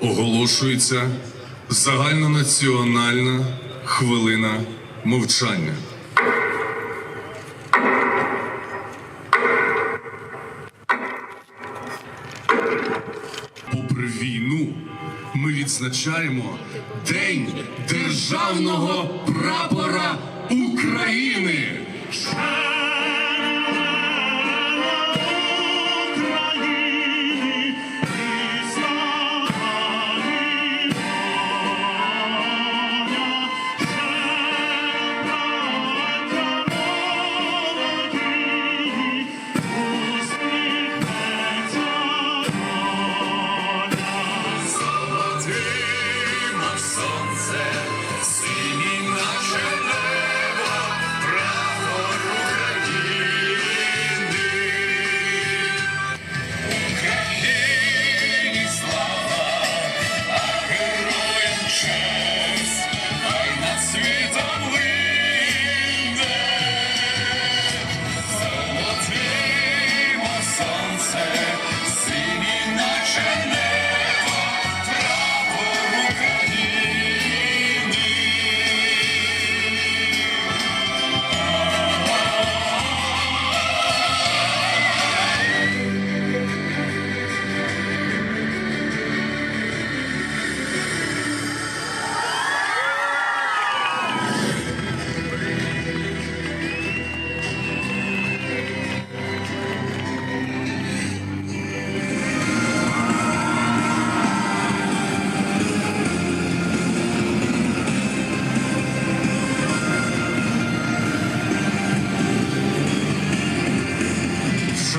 Оголошується загальнонаціональна хвилина мовчання. Попри війну, ми відзначаємо День державного прапора України.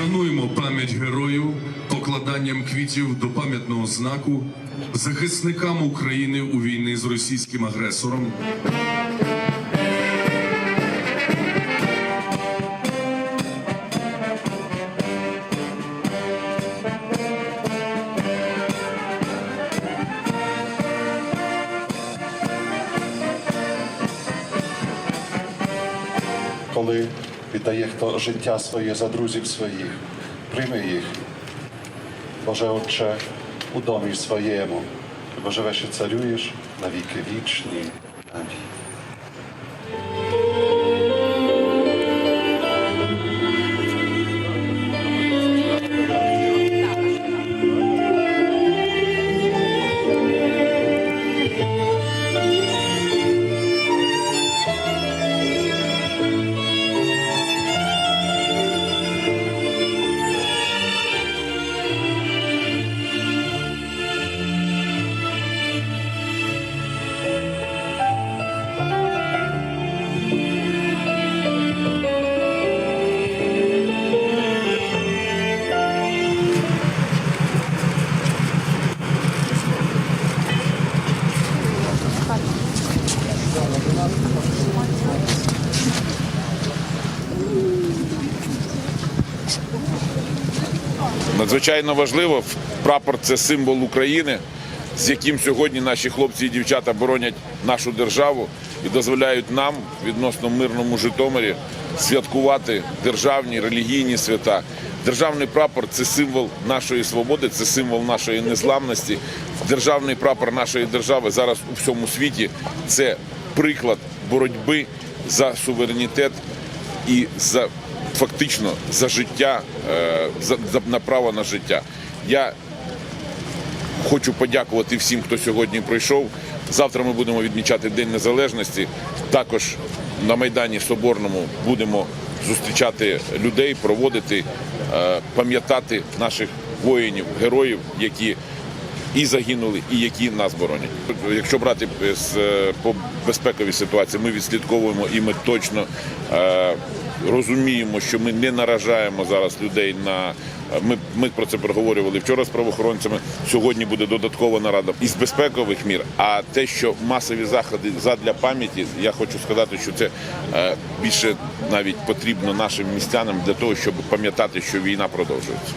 Вшануємо пам'ять героїв покладанням квітів до пам'ятного знаку захисникам України у війни з російським агресором. коли віддає хто життя своє за друзів своїх, прийми їх. Боже Отче, у домі своєму, бо живеш і царюєш на віки вічні. Амінь. Надзвичайно важливо. Прапор це символ України, з яким сьогодні наші хлопці і дівчата боронять нашу державу і дозволяють нам відносно мирному Житомирі святкувати державні релігійні свята. Державний прапор це символ нашої свободи, це символ нашої незламності. Державний прапор нашої держави зараз у всьому світі це приклад боротьби за суверенітет і за фактично за життя, е, за, за на право на життя. Я хочу подякувати всім, хто сьогодні прийшов. Завтра ми будемо відмічати День Незалежності. Також на Майдані Соборному будемо зустрічати людей, проводити, е, пам'ятати наших воїнів, героїв, які і загинули, і які нас боронять. Якщо брати з, е, по безпековій ситуації, ми відслідковуємо і ми точно е, розуміємо, що ми не наражаємо зараз людей на. Ми, ми про це проговорювали вчора з правоохоронцями. Сьогодні буде додаткова нарада із безпекових мір. А те, що масові заходи задля пам'яті, я хочу сказати, що це е, більше навіть потрібно нашим містянам для того, щоб пам'ятати, що війна продовжується.